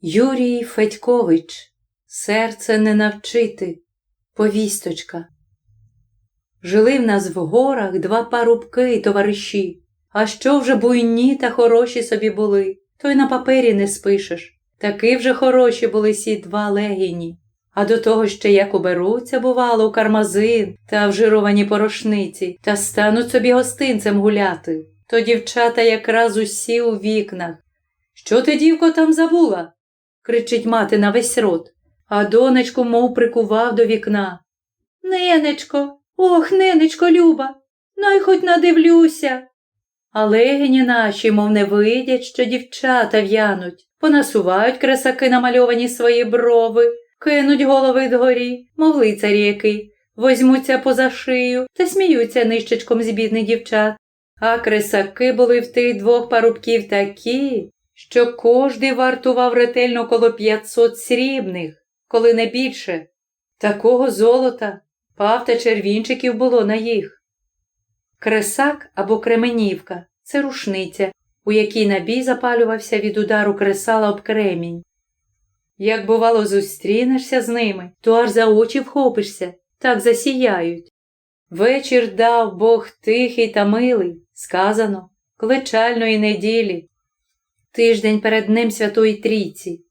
Юрій Федькович, серце не навчити, повісточка. Жили в нас в горах два парубки й товариші, а що вже буйні та хороші собі були, то й на папері не спишеш. Таки вже хороші були сі два легіні. А до того ще як уберуться, бувало, у кармазин та в жировані порошниці, та стануть собі гостинцем гуляти, то дівчата якраз усі у вікнах. Що ти, дівко, там забула? Кричить мати на весь рот, а донечку мов прикував до вікна. Ненечко, ох, ненечко, Люба, най хоч надивлюся. А легені наші, мов не видять, що дівчата в'януть, понасувають красаки намальовані свої брови, кинуть голови дгорі, мов лицарі який, возьмуться поза шию та сміються нищечком з бідних дівчат. А кресаки були в тих двох парубків такі, що кожний вартував ретельно коло 500 срібних, коли не більше. Такого золота, пав та червінчиків було на їх. Кресак або кременівка це рушниця, у якій набій запалювався від удару кресала об кремінь. Як, бувало, зустрінешся з ними, то аж за очі вхопишся, так засіяють. Вечір дав Бог тихий та милий, сказано, клечальної неділі, тиждень перед Днем Святої Трійці.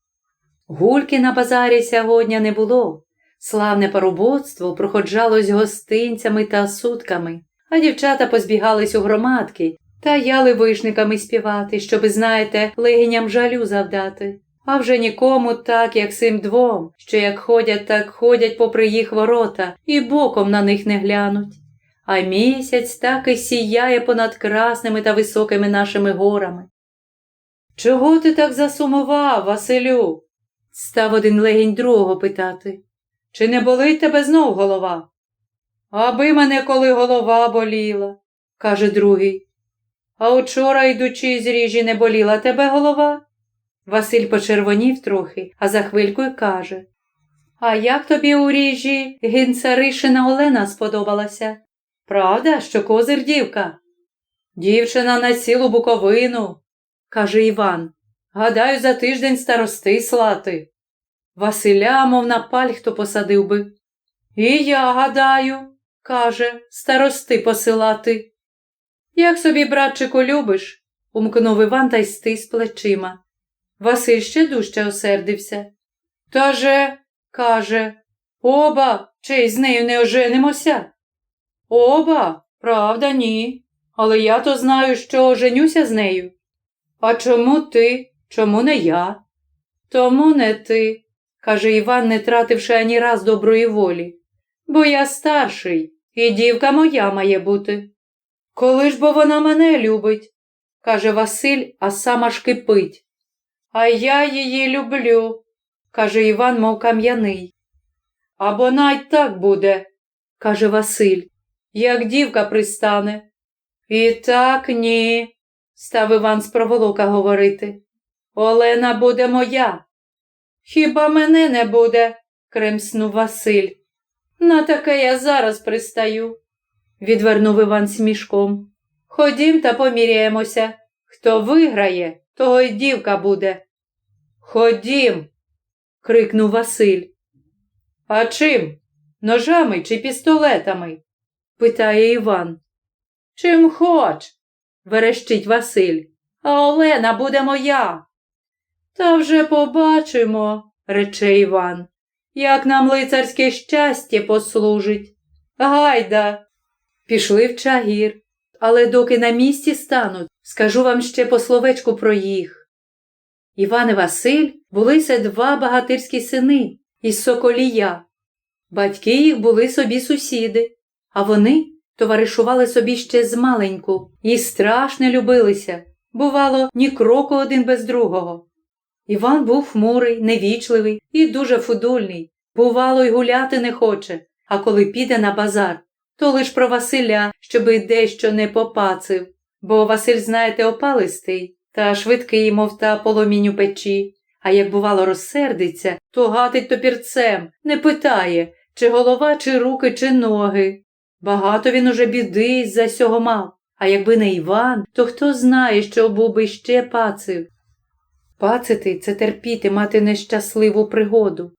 Гульки на базарі сьогодні не було. Славне парубоцтво проходжалось гостинцями та сутками, а дівчата позбігались у громадки та яли вишниками співати, щоби, знаєте, легіням жалю завдати. А вже нікому так, як цим двом, що як ходять, так ходять попри їх ворота і боком на них не глянуть. А місяць так і сіяє понад красними та високими нашими горами. Чого ти так засумував, Василю? став один легінь другого питати. Чи не болить тебе знов голова? Аби мене коли голова боліла, каже другий. А учора, йдучи з ріжі, не боліла тебе голова? Василь почервонів трохи, а за хвильку й каже А як тобі у ріжі гінцаришина Олена сподобалася? Правда, що козир дівка? Дівчина на цілу буковину, каже Іван. Гадаю, за тиждень старости слати. Василя, мов на паль хто посадив би. І я гадаю, каже, старости посилати. Як собі, братчику, любиш? умкнув Іван та й стис плечима. Василь ще дужче осердився. Та же, каже, оба, чи з нею не оженимося? Оба, правда, ні. Але я то знаю, що оженюся з нею. А чому ти? Чому не я? Тому не ти, каже Іван, не тративши ані раз доброї волі. Бо я старший, і дівка моя має бути. Коли ж бо вона мене любить, каже Василь, а сам аж кипить. А я її люблю, каже Іван, мов кам'яний. Або навіть так буде, каже Василь, як дівка пристане. І так ні, став Іван з проволока говорити. Олена буде моя. Хіба мене не буде? кремснув Василь. На таке я зараз пристаю, відвернув Іван смішком. Ходім та поміряємося. Хто виграє, того й дівка буде. Ходім. крикнув Василь. А чим? Ножами чи пістолетами? питає Іван. Чим хоч, верещить Василь. А Олена буде моя. Та вже побачимо, рече Іван, як нам лицарське щастя послужить. Гайда. Пішли в чагір, але доки на місці стануть, скажу вам ще по словечку про їх. Іван і Василь були це два багатирські сини із Соколія. Батьки їх були собі сусіди, а вони товаришували собі ще з маленьку і страшно любилися. Бувало, ні кроку один без другого. Іван був хмурий, невічливий і дуже фудульний. Бувало, й гуляти не хоче, а коли піде на базар, то лиш про Василя, щоби дещо не попацив. Бо Василь, знаєте, опалистий та швидкий, мов та поломінь у печі. А як, бувало, розсердиться, то гатить топірцем, не питає, чи голова, чи руки, чи ноги. Багато він уже біди з-за сього мав. А якби не Іван, то хто знає, що був би ще пацив. Пацити це терпіти мати нещасливу пригоду.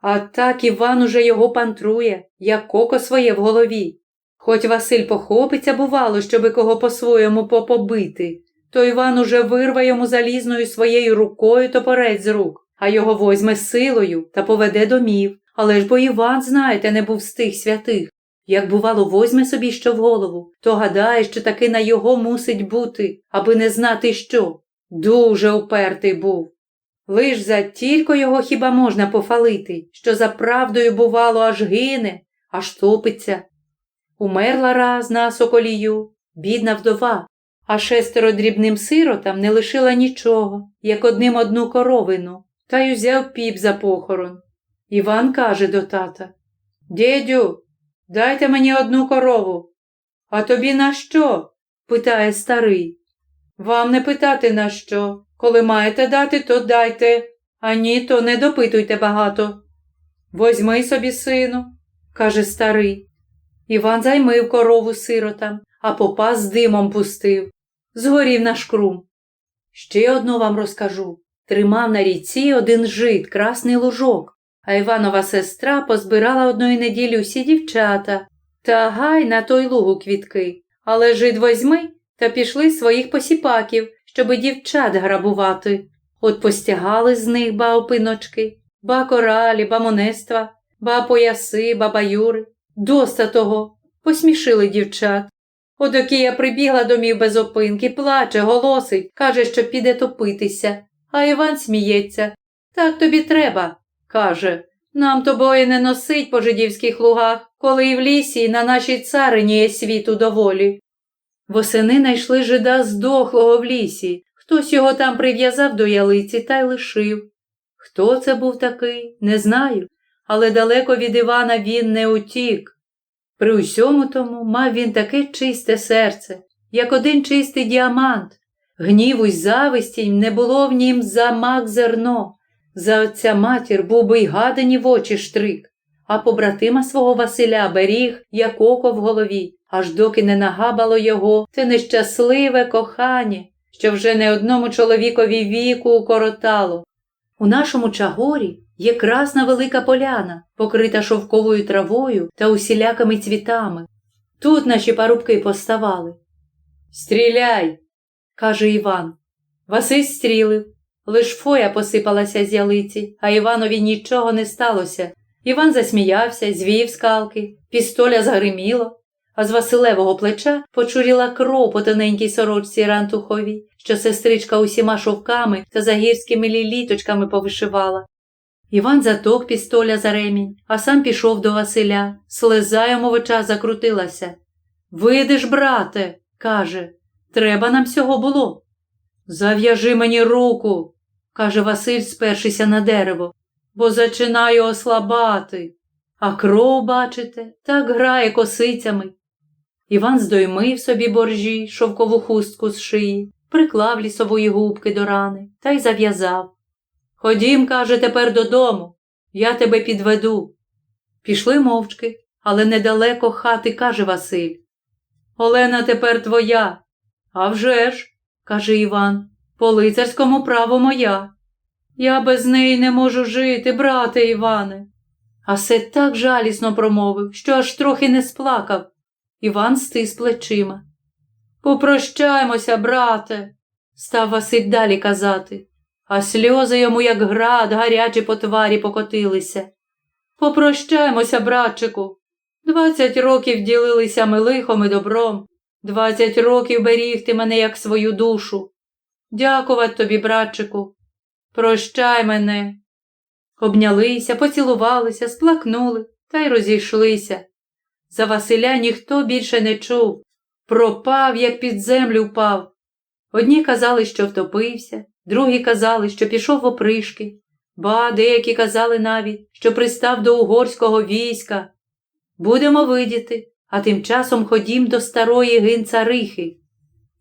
А так Іван уже його пантрує, як коко своє в голові. Хоч Василь похопиться, бувало, щоби кого по-своєму попобити, то Іван уже вирве йому залізною своєю рукою топорець з рук, а його возьме силою та поведе домів. Але ж бо Іван, знаєте, не був з тих святих. Як, бувало, возьме собі що в голову, то гадає, що таки на його мусить бути, аби не знати що. Дуже упертий був. Лиш за тільки його хіба можна пофалити, що за правдою, бувало, аж гине, аж топиться. Умерла раз на соколію, бідна вдова, а шестеро дрібним сиротам не лишила нічого, як одним одну коровину, та й узяв піп за похорон. Іван каже до тата Дідю, дайте мені одну корову. А тобі на що? питає старий. Вам не питати на що. Коли маєте дати, то дайте, а ні, то не допитуйте багато. Возьми собі, сину, каже старий. Іван займив корову сиротам, а попа з димом пустив. Згорів на шкрум. Ще одну вам розкажу. Тримав на ріці один жит, красний лужок, а Іванова сестра позбирала одної неділі всі дівчата. Та гай на той лугу квітки. Але жид возьми та пішли своїх посіпаків, щоби дівчат грабувати. От постягали з них ба опиночки, ба коралі, ба монества, ба пояси, ба баюри. Доста того, посмішили дівчат. Одокія прибігла домів без опинки, плаче, голосить, каже, що піде топитися. А Іван сміється. Так тобі треба, каже. Нам тобою не носить по жидівських лугах, коли і в лісі, і на нашій царині є світу доволі. Восени найшли жида здохлого в лісі. Хтось його там прив'язав до ялиці та й лишив. Хто це був такий, не знаю, але далеко від Івана він не утік. При усьому тому мав він таке чисте серце, як один чистий діамант. Гніву й зависті не було в нім за мак зерно. За отця матір був би й гадані в очі штрик, а побратима свого Василя беріг, як око в голові, аж доки не нагабало його те нещасливе кохання, що вже не одному чоловікові віку укоротало. У нашому чагорі є красна велика поляна, покрита шовковою травою та усілякими цвітами. Тут наші парубки поставали. Стріляй, каже Іван. Василь стрілив. Лиш фоя посипалася з ялиці, а Іванові нічого не сталося. Іван засміявся, звів скалки, пістоля загриміло, а з Василевого плеча почуріла кров по тоненькій сорочці рантуховій, що сестричка усіма шовками та загірськими ліліточками повишивала. Іван заток пістоля за ремінь, а сам пішов до Василя. Слеза йому в очах закрутилася. Видиш, брате, каже, треба нам всього було. Зав'яжи мені руку, каже Василь, спершися на дерево, бо зачинаю ослабати. А кров, бачите, так грає косицями. Іван здоймив собі боржі, шовкову хустку з шиї, приклав лісової губки до рани та й зав'язав. Ходім, каже, тепер додому, я тебе підведу. Пішли мовчки, але недалеко хати, каже Василь. Олена тепер твоя. «А вже ж», – каже Іван, по лицарському право моя. Я без неї не можу жити, брате Іване. А се так жалісно промовив, що аж трохи не сплакав. Іван стис плечима. Попрощаймося, брате, став Василь далі казати, а сльози йому, як град, гарячі по тварі покотилися. Попрощаймося, братчику. Двадцять років ділилися ми лихом і добром, двадцять років беріг ти мене, як свою душу. Дякувати тобі, братчику. Прощай мене. Обнялися, поцілувалися, сплакнули та й розійшлися. За Василя ніхто більше не чув. Пропав, як під землю впав. Одні казали, що втопився, другі казали, що пішов в опришки, ба деякі казали навіть, що пристав до угорського війська. Будемо видіти, а тим часом ходім до старої гинцарихи.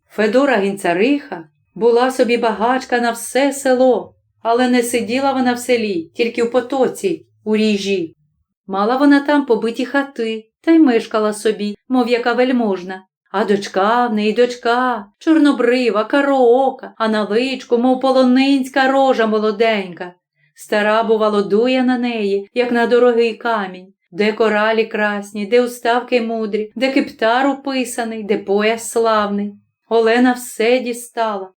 Федора гинцариха була собі багачка на все село, але не сиділа вона в селі, тільки в потоці, у ріжі. Мала вона там побиті хати та й мешкала собі, мов яка вельможна, А дочка в неї дочка, чорнобрива, кароока, а на личку, мов полонинська рожа молоденька. Стара, бувало, дує на неї, як на дорогий камінь, де коралі красні, де уставки мудрі, де кептар уписаний, де пояс славний. Олена все дістала.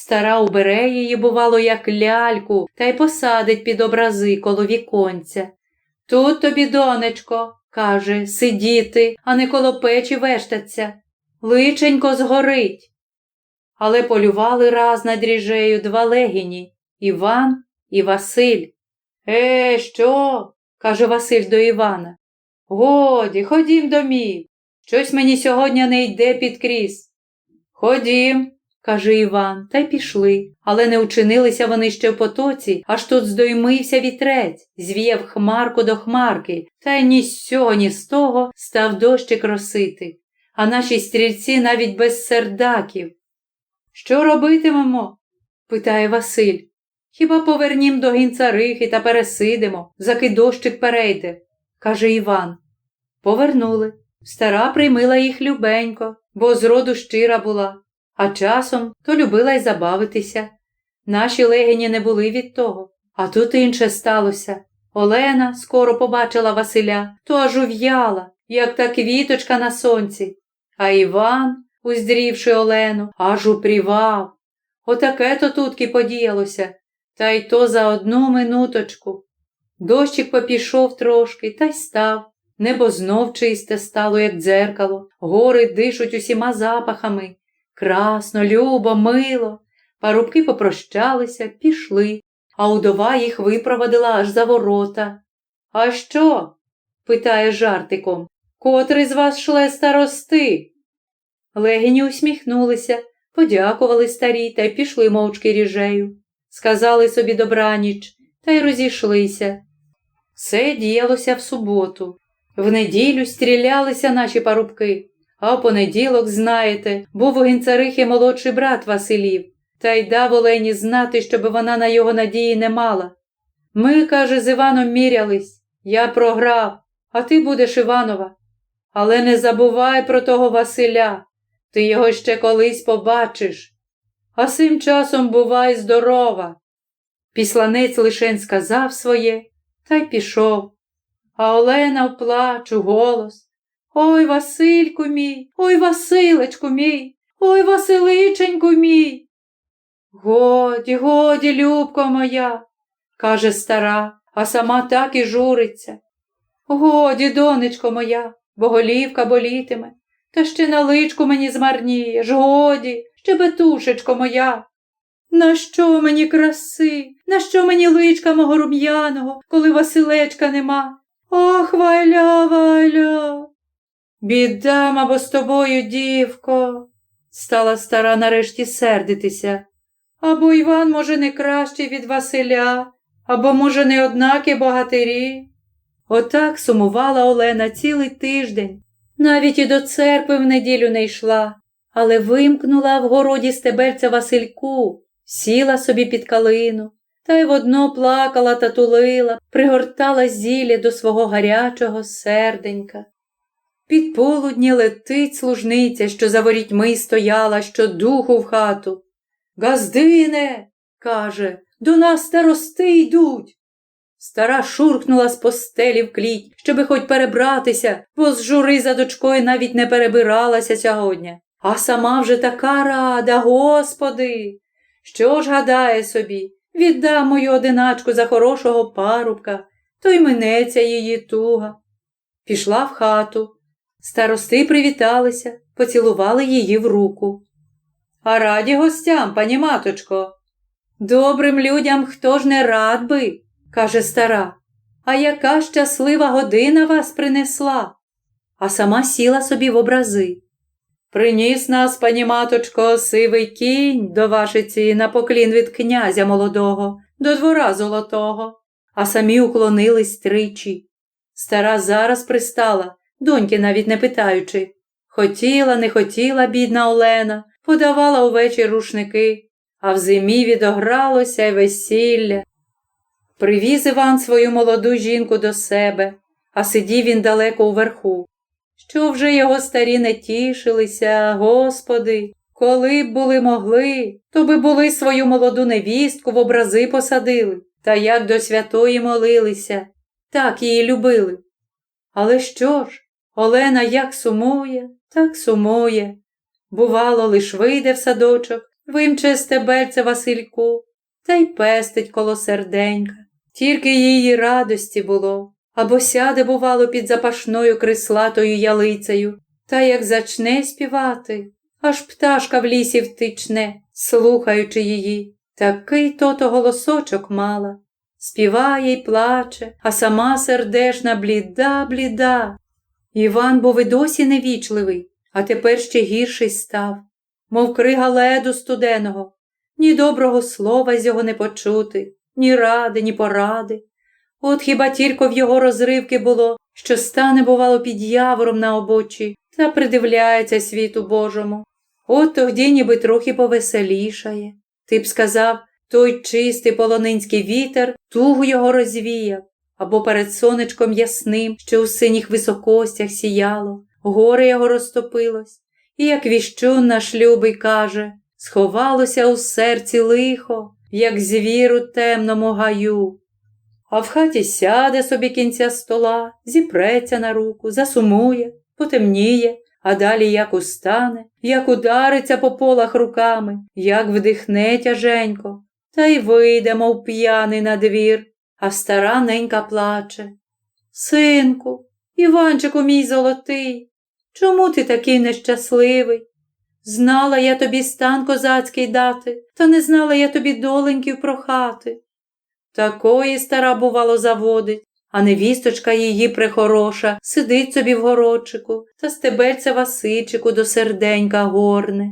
Стара убере її, бувало, як ляльку, та й посадить під образи коло віконця. Тут тобі, донечко, каже, сидіти, а не коло печі вештаться. Личенько згорить. Але полювали раз над ріжею два легіні Іван і Василь. Е, що? каже Василь до Івана. Годі, ходім домів. Щось мені сьогодні не йде під кріс. Ходім, каже Іван, та й пішли. Але не учинилися вони ще в потоці, аж тут здоймився вітрець, звіяв хмарку до хмарки, та й ні з цього, ні з того став дощик росити. А наші стрільці навіть без сердаків. Що робитимемо? питає Василь. Хіба повернім до гінцарихи та пересидимо, заки дощик перейде, каже Іван. Повернули. Стара приймила їх любенько, бо зроду щира була, а часом то любила й забавитися. Наші легені не були від того, а тут інше сталося. Олена скоро побачила Василя, то аж ув'яла, як та квіточка на сонці. А Іван, уздрівши Олену, аж упрівав. Отаке то тутки подіялося, та й то за одну минуточку. Дощик попішов трошки та й став. Небо знов чисте стало, як дзеркало, гори дишуть усіма запахами. Красно, любо, мило. Парубки попрощалися, пішли, а удова їх випровадила аж за ворота. А що? питає жартиком. Котрий з вас шле старости? Легіні усміхнулися, подякували старі та й пішли мовчки ріжею. Сказали собі добраніч та й розійшлися. Все діялося в суботу. В неділю стрілялися наші парубки, а в понеділок, знаєте, був у гінцарихи молодший брат Василів, та й дав Олені знати, щоб вона на його надії не мала. Ми, каже, з Іваном мірялись, я програв, а ти будеш Іванова. Але не забувай про того Василя, ти його ще колись побачиш. А цим часом бувай здорова. Післанець лишень сказав своє та й пішов. А Олена вплач у голос. Ой, Васильку мій, ой, Василечку мій, ой, Василиченьку мій. Годі, годі, любко моя, каже стара, а сама так і журиться. Годі, донечко моя, бо голівка болітиме, та ще на личку мені змарнієш, годі, щебетушечко моя. Нащо мені краси, нащо мені личка мого рум'яного, коли Василечка нема? Ох, вайля, вайля. Біда, мабо, з тобою, дівко, стала стара нарешті сердитися. Або Іван, може, не кращий від Василя, або, може, не однакі богатирі. Отак сумувала Олена цілий тиждень. Навіть і до церкви в неділю не йшла, але вимкнула в городі стебельця Васильку, сіла собі під калину, та й водно плакала та тулила, пригортала зілля до свого гарячого серденька. Під полудні летить служниця, що за ворітьми стояла, що духу в хату. Газдине, каже, до нас старости йдуть. Стара шуркнула з постелі в кліть, щоби хоч перебратися, бо з жури за дочкою навіть не перебиралася сьогодні. А сама вже така рада, господи. Що ж гадає собі, віддам мою одиначку за хорошого парубка, то й минеться її туга. Пішла в хату. Старости привіталися, поцілували її в руку. А раді гостям, пані маточко. Добрим людям хто ж не рад би, каже стара. А яка щаслива година вас принесла? А сама сіла собі в образи. Приніс нас, пані маточко, сивий кінь до вашиці на поклін від князя молодого, до двора золотого, а самі уклонились тричі. Стара зараз пристала, доньки навіть не питаючи. Хотіла, не хотіла, бідна Олена, подавала увечір рушники, а в зимі відогралося й весілля. Привіз Іван свою молоду жінку до себе, а сидів він далеко уверху. що вже його старі не тішилися, Господи, коли б були могли, то би були свою молоду невістку в образи посадили, та як до святої молилися, так її любили. Але що ж, Олена як сумує, так сумує. Бувало, лиш вийде в садочок, вимче стебельце Васильку, та й пестить коло серденька. Тільки її радості було, або сяде, бувало, під запашною крислатою ялицею, та як зачне співати, аж пташка в лісі втичне, слухаючи її. Такий то-то голосочок мала. Співає й плаче, а сама сердешна бліда, бліда. Іван був і досі невічливий, а тепер ще гірший став, мов крига леду студеного, ні доброго слова з його не почути, ні ради, ні поради. От хіба тільки в його розривки було, що стане, бувало, під явором на обочі та придивляється світу Божому. От тоді ніби трохи повеселішає. Ти б сказав, той чистий полонинський вітер тугу його розвіяв, або перед сонечком ясним, що у синіх високостях сіяло, горе його розтопилось, і, як віщун наш любий каже, сховалося у серці лихо, як звір у темному гаю. А в хаті сяде собі кінця стола, зіпреться на руку, засумує, потемніє, а далі як устане, як удариться по полах руками, як вдихне тяженько, та й вийде, мов п'яний на двір, а стара ненька плаче. Синку, Іванчику мій золотий, чому ти такий нещасливий? Знала я тобі стан козацький дати, та не знала я тобі доленьків прохати. Такої стара, бувало, заводить, а невісточка її прихороша, сидить собі в городчику та стебельця Васичику до серденька горне.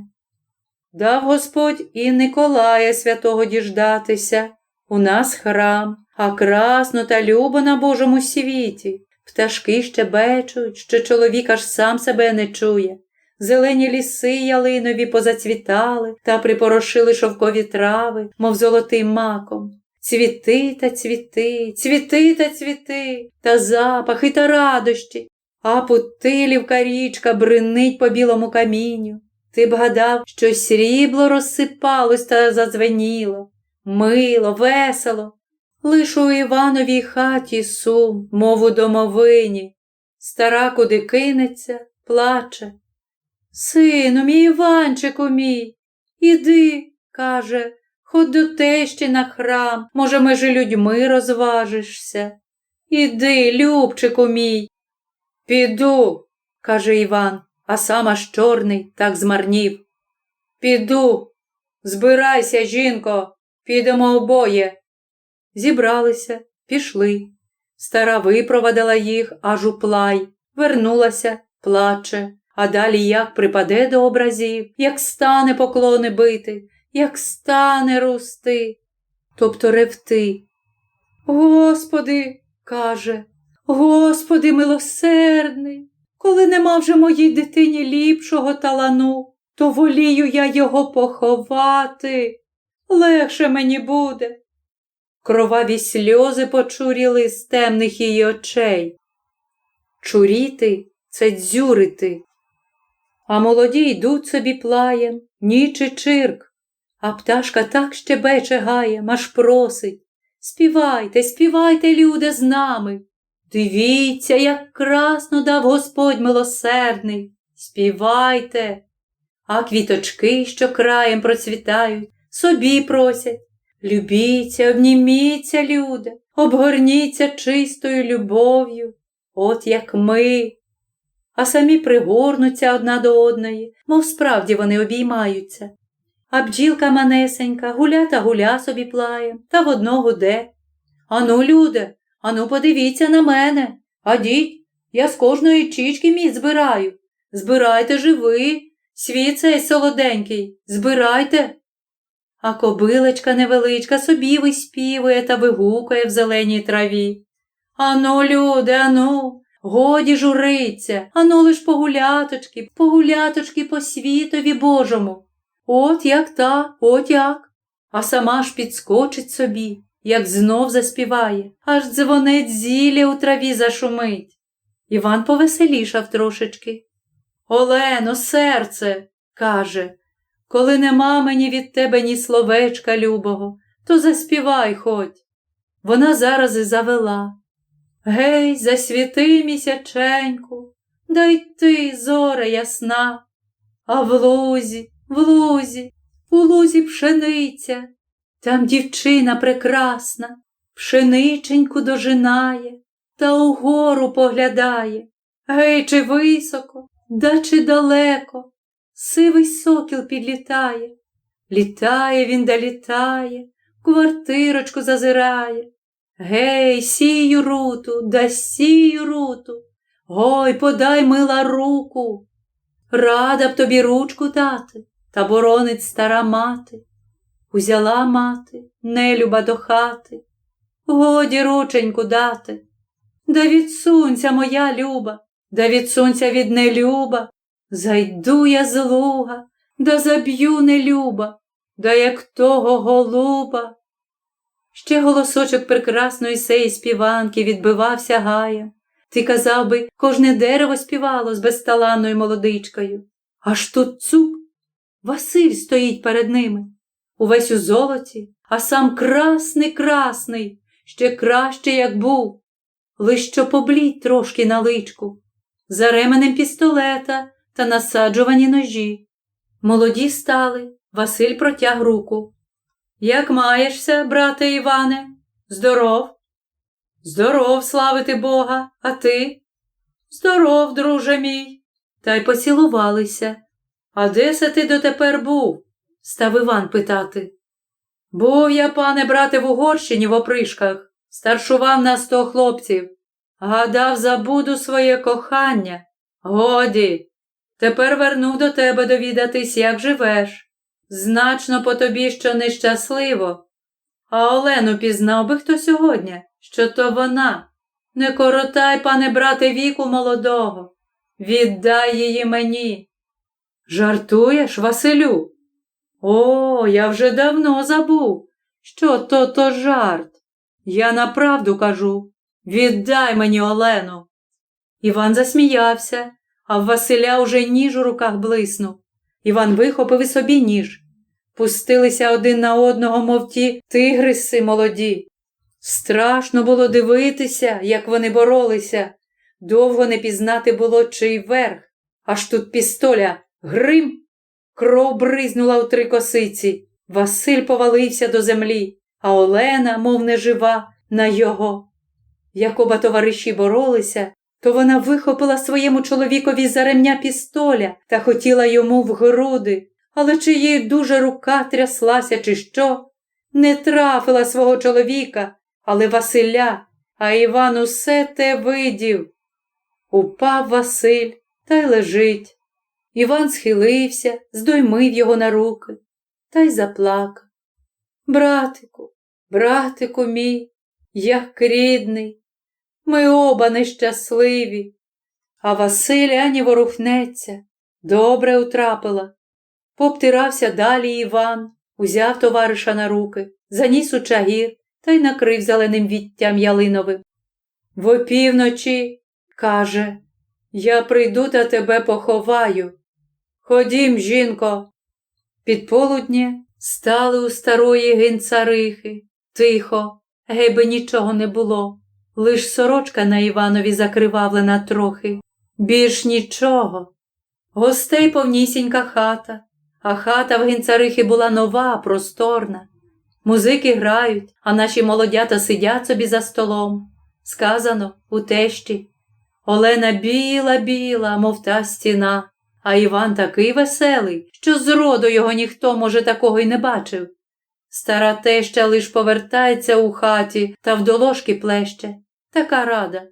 Дав Господь і Николая святого діждатися. У нас храм, а красно та любо на Божому світі. Пташки щебечуть, що чоловік аж сам себе не чує. Зелені ліси ялинові позацвітали та припорошили шовкові трави, мов золотим маком. Цвіти та цвіти, цвіти та цвіти, та запахи та радощі, а путилівка річка бринить по білому камінню. Ти б гадав, що срібло розсипалось та задзвеніло, мило, весело. Лиш у Івановій хаті сум, мов у домовині. Стара куди кинеться, плаче. Сину мій Іванчику мій, іди, каже, Ходь до тещі на храм, може, межи людьми розважишся. Іди, Любчику мій. Піду, каже Іван, а сам аж чорний так змарнів. Піду. Збирайся, жінко, підемо обоє. Зібралися, пішли. Стара випровадила їх аж у плай, вернулася, плаче, а далі як припаде до образів, як стане поклони бити як стане рости, тобто ревти. Господи, каже, Господи милосердний, коли нема вже моїй дитині ліпшого талану, то волію я його поховати. Легше мені буде. Кроваві сльози почуріли з темних її очей. Чуріти це дзюрити. А молоді йдуть собі плаєм, ніч і чирк. А пташка так щебече гаєм, аж просить. Співайте, співайте, люди, з нами. Дивіться, як красно дав Господь милосердний. Співайте. А квіточки, що краєм процвітають, собі просять. Любіться, обніміться, люди, обгорніться чистою любов'ю, от як ми. А самі пригорнуться одна до одної, мов справді вони обіймаються. А бджілка манесенька гуля та гуля собі плає, та в одно гуде. Ану, люди, ану, подивіться на мене. Адіть, я з кожної чічки міць збираю. Збирайте живи, світ цей солоденький, збирайте. А кобилечка невеличка собі виспівує та вигукає в зеленій траві. Ану, люди, ану, годі журиться, ану лиш погуляточки, погуляточки по світові Божому. От як та, от як. А сама ж підскочить собі, як знов заспіває, аж дзвонить зілля у траві зашумить. Іван повеселішав трошечки. Олено, серце, каже, коли нема мені від тебе ні словечка любого, то заспівай хоть. Вона зараз і завела. Гей, засвіти місяченьку, дай ти, зоре ясна, а в лузі, в лузі, у лузі пшениця, там дівчина прекрасна, пшениченьку дожинає та угору поглядає. Гей, чи високо, да чи далеко, сивий сокіл підлітає. Літає він да літає, квартирочку зазирає. Гей, сію руту, да сію руту, гой, подай мила руку. Рада б тобі ручку дати, та боронить стара мати. Узяла мати, нелюба до хати, годі рученьку дати. Да відсунься, моя люба, да відсунься від нелюба, зайду я з луга, да заб'ю нелюба, да як того голуба. Ще голосочок прекрасної сеї співанки відбивався гаєм. Ти казав би, кожне дерево співало з безталанною молодичкою. Аж тут цук, Василь стоїть перед ними, увесь у золоті, а сам красний красний, ще краще, як був, лиш що поблідь трошки на личку, за ременем пістолета та насаджувані ножі. Молоді стали, Василь протяг руку. Як маєшся, брате Іване? Здоров? Здоров, славити Бога, а ти? Здоров, друже мій. Та й поцілувалися. А де се ти дотепер був? став Іван питати. Був я, пане брате, в Угорщині в опришках, старшував на сто хлопців. Гадав, забуду своє кохання. Годі, тепер вернув до тебе довідатись, як живеш. Значно по тобі, що нещасливо. А Олену пізнав би хто сьогодні, що то вона. Не коротай, пане брате, віку молодого. Віддай її мені. Жартуєш, Василю? О, я вже давно забув, що то то жарт. Я направду кажу. Віддай мені Олену. Іван засміявся, а в Василя уже ніж у руках блиснув. Іван вихопив і собі ніж. Пустилися один на одного, мов ті тигриси молоді. Страшно було дивитися, як вони боролися. Довго не пізнати було чий верх. Аж тут пістоля грим. Кров бризнула у три косиці. Василь повалився до землі, а Олена, мов нежива, на його. Як оба товариші боролися, то вона вихопила своєму чоловікові за ремня пістоля та хотіла йому в груди, але чи їй дуже рука тряслася, чи що, не трафила свого чоловіка, але Василя, а Іван усе те видів. Упав Василь та й лежить. Іван схилився, здоймив його на руки та й заплакав. Братику, братику мій, як рідний, ми оба нещасливі. А Василь ані ворухнеться, добре утрапила. Пообтирався далі Іван, узяв товариша на руки, заніс у чагір та й накрив зеленим віттям ялиновим. В опівночі, каже, я прийду та тебе поховаю. Ходім, жінко. Під полудня стали у старої гинцарихи, тихо, гейби нічого не було. Лиш сорочка на Іванові закривавлена трохи, більш нічого. Гостей повнісінька хата, а хата в гінцарихи була нова, просторна. Музики грають, а наші молодята сидять собі за столом. Сказано у тещі. Олена біла, біла, мов та стіна, а Іван такий веселий, що зроду його ніхто, може, такого й не бачив. Стара теща лиш повертається у хаті та в доложки плеще. Така рада.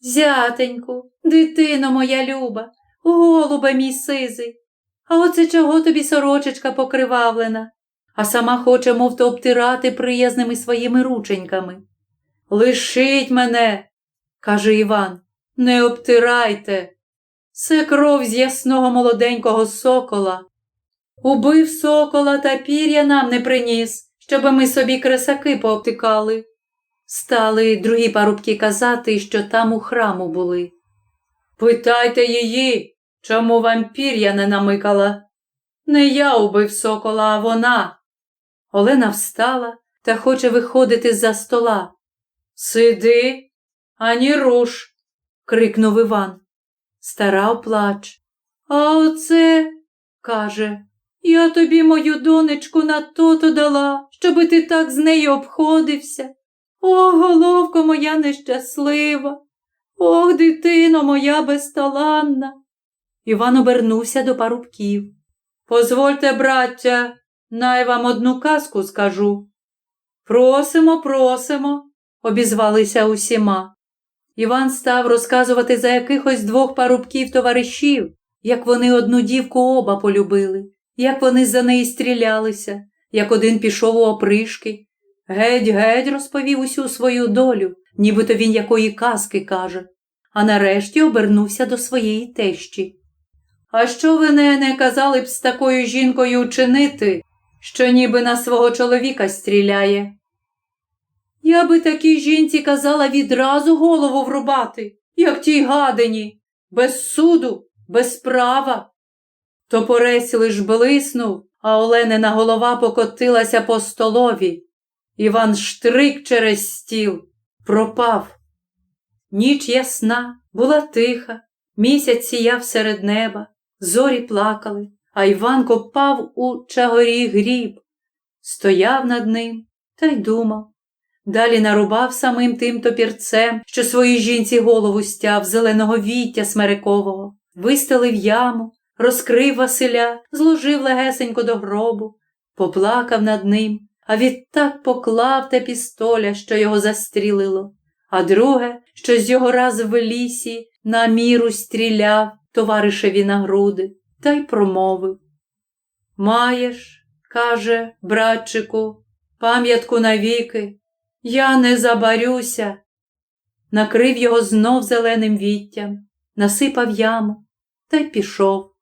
Зятеньку, дитино моя люба, голубе мій сизий. А оце чого тобі сорочечка покривавлена, а сама хоче, мов то обтирати приязними своїми рученьками. Лишіть мене, каже Іван, не обтирайте. Це кров з ясного молоденького сокола. Убив сокола та пір'я нам не приніс, щоби ми собі кресаки пообтикали. Стали другі парубки казати, що там у храму були. Питайте її, чому вампір'я не намикала. Не я убив сокола, а вона. Олена встала та хоче виходити з-за стола. Сиди, ані руш, крикнув Іван. Стара оплач. А оце, каже, я тобі мою донечку на то-то дала, щоби ти так з нею обходився. О, головко моя нещаслива, ох, дитино моя безталанна. Іван обернувся до парубків. Позвольте, браття, най вам одну казку скажу. Просимо, просимо, обізвалися усіма. Іван став розказувати за якихось двох парубків товаришів, як вони одну дівку оба полюбили, як вони за неї стрілялися, як один пішов у опришки. Геть, геть розповів усю свою долю, нібито він якої казки каже, а нарешті обернувся до своєї тещі. А що ви не, не казали б з такою жінкою учинити, що ніби на свого чоловіка стріляє? Я би такій жінці казала відразу голову врубати, як тій гадині, без суду, без права. Топорець лиш блиснув, а Оленина голова покотилася по столові. Іван штрик через стіл, пропав. Ніч ясна, була тиха, місяць сіяв серед неба, зорі плакали, а Іван копав у чагорі гріб, стояв над ним та й думав. Далі нарубав самим тим топірцем, що своїй жінці голову стяв зеленого віття смерекового, вистелив яму, розкрив Василя, зложив легесенько до гробу, поплакав над ним, а відтак поклав те пістоля, що його застрілило, а друге, що з його раз в лісі на міру стріляв товаришеві на груди, та й промовив. Маєш, каже, братчику, пам'ятку навіки, я не забарюся. Накрив його знов зеленим віттям, насипав яму та й пішов.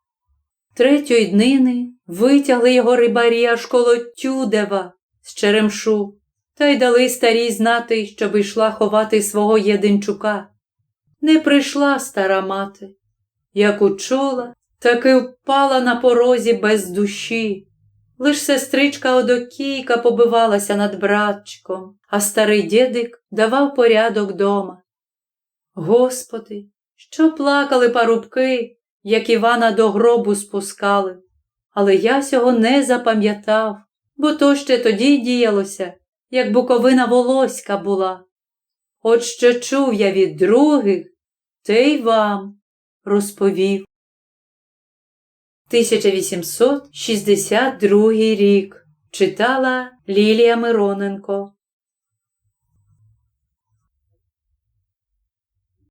Третьої днини витягли його рибарі аж коло Тюдева з черемшу та й дали старій знати, щоб йшла ховати свого єдинчука. Не прийшла стара мати. Як учула, таки впала на порозі без душі. Лиш сестричка Одокійка побивалася над братчиком, а старий дідик давав порядок дома. Господи, що плакали парубки, як Івана до гробу спускали, але я сього не запам'ятав, бо то ще тоді діялося, як буковина волоська була. От що чув я від других, те й вам розповів. 1862 рік читала Лілія Мироненко